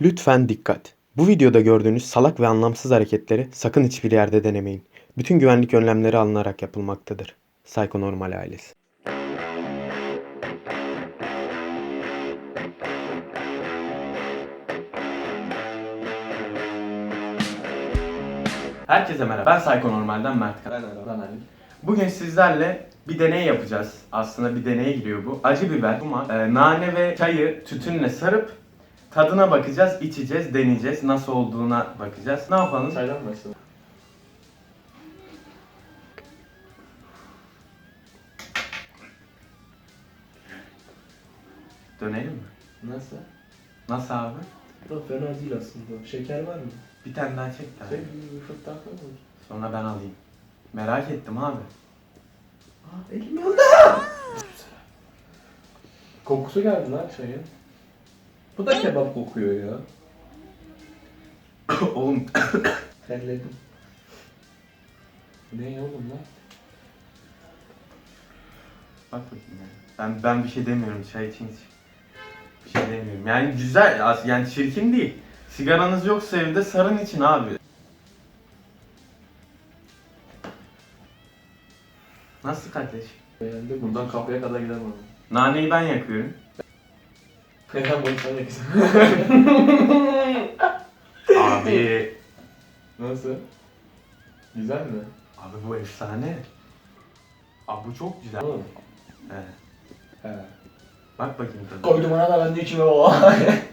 Lütfen dikkat. Bu videoda gördüğünüz salak ve anlamsız hareketleri sakın hiçbir yerde denemeyin. Bütün güvenlik önlemleri alınarak yapılmaktadır. Psycho Normal ailesi. Herkese merhaba. Ben Psycho Normal'den Mert Kara. Ben Ali. Bugün sizlerle bir deney yapacağız. Aslında bir deneye giriyor bu. Acı biber, duman, e, nane ve çayı tütünle sarıp tadına bakacağız, içeceğiz, deneyeceğiz. Nasıl olduğuna bakacağız. Ne yapalım? Çaydan başlayalım? Dönelim mi? Nasıl? Nasıl abi? Da fena değil aslında. Şeker var mı? Bir tane daha çek de. Şey bir fırt daha koy? Sonra ben alayım. Merak ettim abi. Aa elim yandı. Kokusu geldi lan çayın. Bu da kebap kokuyor ya. Oğlum Terledim. Ne oğlum lan? bak bakayım yani. Ben ben bir şey demiyorum çay için hiç bir şey demiyorum. Yani güzel yani çirkin değil. Sigaranız yoksa evde sarın için abi. Nasıl kardeş? Beğendim. Buradan kapıya kadar gider mi? Naneyi ben yakıyorum. Neden bunu sen yakısın? Abi. Nasıl? Güzel mi? Abi bu efsane. Abi bu çok güzel. Oğlum. He. He. Bak bakayım tadına. Koydum ona da ben de içime o.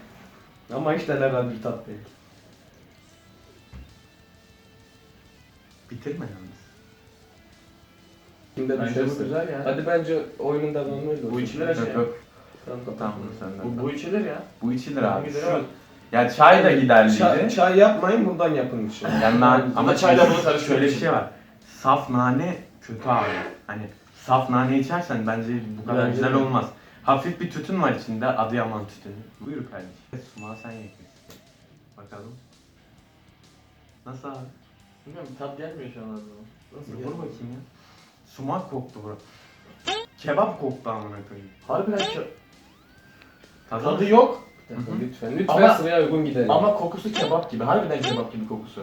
Ama hiç denerden bir tat değil. Bitirme yalnız. Kimde Bence bu güzel ya. Hadi bence oyunun devamı öyle Bu olsun. içilir Yok şey. yok. Tamam Tamam tamam. bunu senden. Bu, bu içilir ya. Bu içilir abi. Gider Şu, abi. ya çay da giderliydi. Çay, çay yapmayın buradan yapın için. Yani nane, ama çayla bunu karıştırmak şöyle bir şey var. Saf nane kötü abi. Hani saf nane içersen bence bu kadar Bence güzel de. olmaz. Hafif bir tütün var içinde. Adıyaman tütünü. Buyur kardeşim. Sumağı sen yakıyorsun. Bakalım. Nasıl abi? Bilmiyorum tat gelmiyor şu an ağzıma. Nasıl Vur bakayım ya. Sumak koktu bura. Kebap koktu amına koyayım. Harbiden. Tadı, Tadı yok. Lütfen lütfen Ama- sıraya uygun gidelim. Ama kokusu kebap gibi. Harbiden kebap gibi kokusu.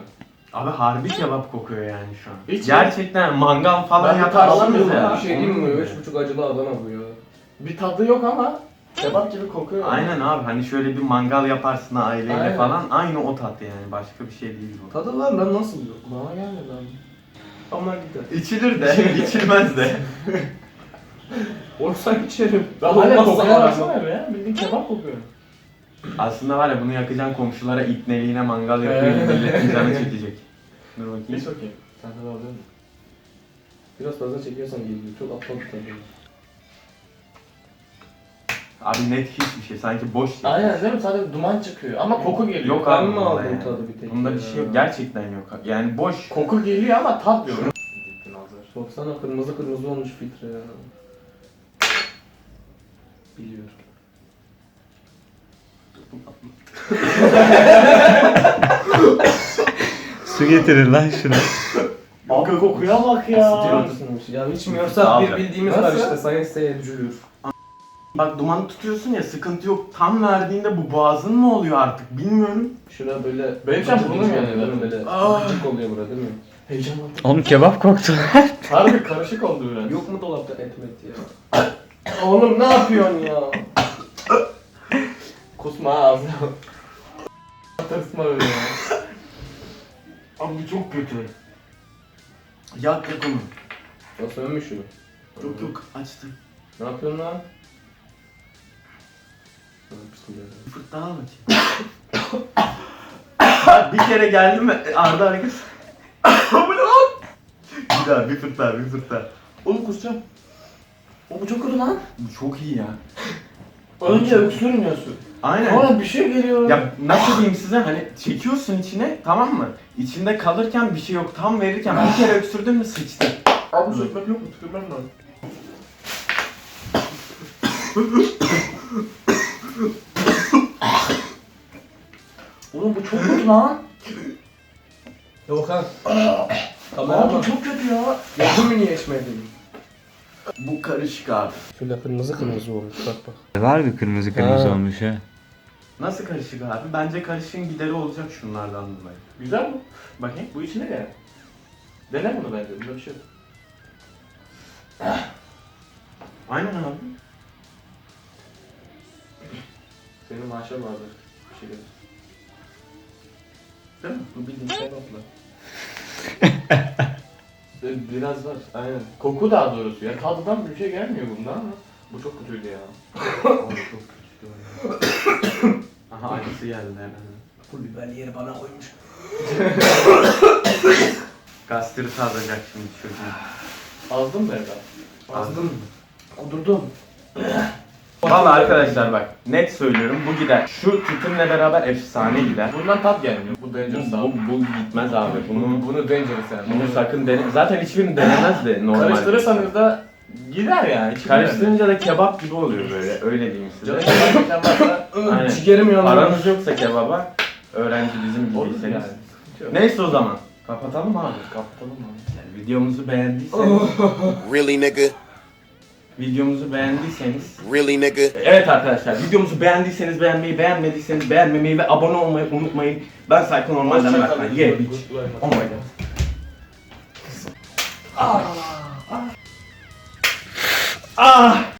Abi harbi kebap kokuyor yani şu an. Hiç- Gerçekten mangal falan Ben bir yaparsınız karşımıyorum ya. ya. bir şey diyeyim mi? Üç buçuk acılı Adana bu ya. Bir tadı yok ama kebap gibi kokuyor. Aynen abi hani şöyle bir mangal yaparsın aileyle Aynen. falan aynı o tat yani başka bir şey değil bu. Tadı var lan nasıl yok? Bana gelmedi abi. Ama gider. İçilir de içilmez de. Olsa içerim. Ben hala kokuya baksana be ya. Bildiğin kebap kokuyor. Aslında var ya bunu yakacaksın komşulara ipneliğine mangal yapıyor milletin canı çekecek. Dur bakayım. Hiç okey. Sen tadı alıyor musun? Biraz fazla çekiyorsan geliyor. Çok aptal bir tadı. Abi net hiçbir şey sanki boş. şey. Aynen değil mi? Sadece duman çıkıyor. Ama koku geliyor. Yok Ben abi mi bunda aldım yani. tadı bir tek Bunda bir şey yok gerçekten yok. Yani boş. Koku geliyor ama tat yok. Baksana kırmızı kırmızı olmuş filtre ya. Biliyorum. Su getirir lan şuna. Abi kokuya bak ya. Ya içmiyorsa bir bildiğimiz var işte Sayın Seyirciyor. Bak dumanı tutuyorsun ya sıkıntı yok. Tam verdiğinde bu boğazın mı oluyor artık bilmiyorum. Şura böyle... Benim gıcık yanıyor oluyor, zaten. Böyle Aa. gıcık oluyor burada değil mi? Heyecanlandım. Oğlum kebap koktu. Harbi karışık oldu biraz. Yok mu dolapta et met ya? Oğlum ne yapıyorsun ya? Kusma ağzına. Tırsma öyle ya. Abi bu çok kötü. Yak yak onu. Ya sönmüş şunu. Yok yok açtım. Ne yapıyorsun lan? Fırt daha al bakayım. Bak bir kere geldi mi Arda hareket. bu ne lan? Bir daha bir fırt daha bir fırt daha. Oğlum kusacağım. O bu çok kötü lan. Bu çok iyi ya. Önce öksürmüyorsun. Aynen. Sonra bir şey geliyor. Ya nasıl diyeyim size hani çekiyorsun içine tamam mı? İçinde kalırken bir şey yok. Tam verirken bir kere öksürdün mü sıçtı. Abi su ekmek yok mu? Tükürmem lazım. Oğlum bu çok kötü lan. Yok ha. Abi Kamera bu çok kötü ya. Gördün mü niye içmedin? Bu karışık abi. Şöyle kırmızı kırmızı olmuş bak bak. Var bir kırmızı kırmızı Ha. olmuş ha. Nasıl karışık abi? Bence karışığın gideri olacak şunlardan dolayı. Güzel mi? Bakayım. Bu içine ne? Dene bunu bence. Bunda bir şey yok. Aynen abi. Senin maaşa vardır. Bir şey yok. Değil mi? Bu bildiğin kebapla. Biraz var. Aynen. Koku daha doğrusu. Ya tadıdan bir şey gelmiyor bundan ama bu çok kötüydü ya. Abi çok kötü. Aha acısı geldi hemen. Pul biberli yeri bana koymuş. Gastrit alacak şimdi çocuğum. Azdın mı Eda? Azdın mı? Kudurdum. Valla arkadaşlar bak net söylüyorum bu gider. Şu tütünle beraber efsane gider. Bundan tat gelmiyor. Bu dangerous Bu, abi. bu, bu gitmez abi. Bunu, Bunu, bunu dangerous yani. bunu sakın dene. Zaten hiçbirini denemez de normal. Karıştırırsanız da gider yani. içi gider. Karıştırınca da kebap gibi oluyor böyle. Öyle diyeyim Canım size. gerçekten varsa Aynen. ciğerim. Paranız yoksa kebaba öğrenci bizim Olur gibiyseniz. yani. Neyse o zaman. Kapatalım abi. Kapatalım abi. Yani videomuzu beğendiyseniz, Really, nigga? Videomuzu beğendiyseniz Really, nigga? Evet arkadaşlar videomuzu beğendiyseniz beğenmeyi, beğenmediyseniz beğenmemeyi ve abone olmayı unutmayın. Ben Sayko Normal'den kalın. Yeah bitch. Oh my god. Ah! Ah!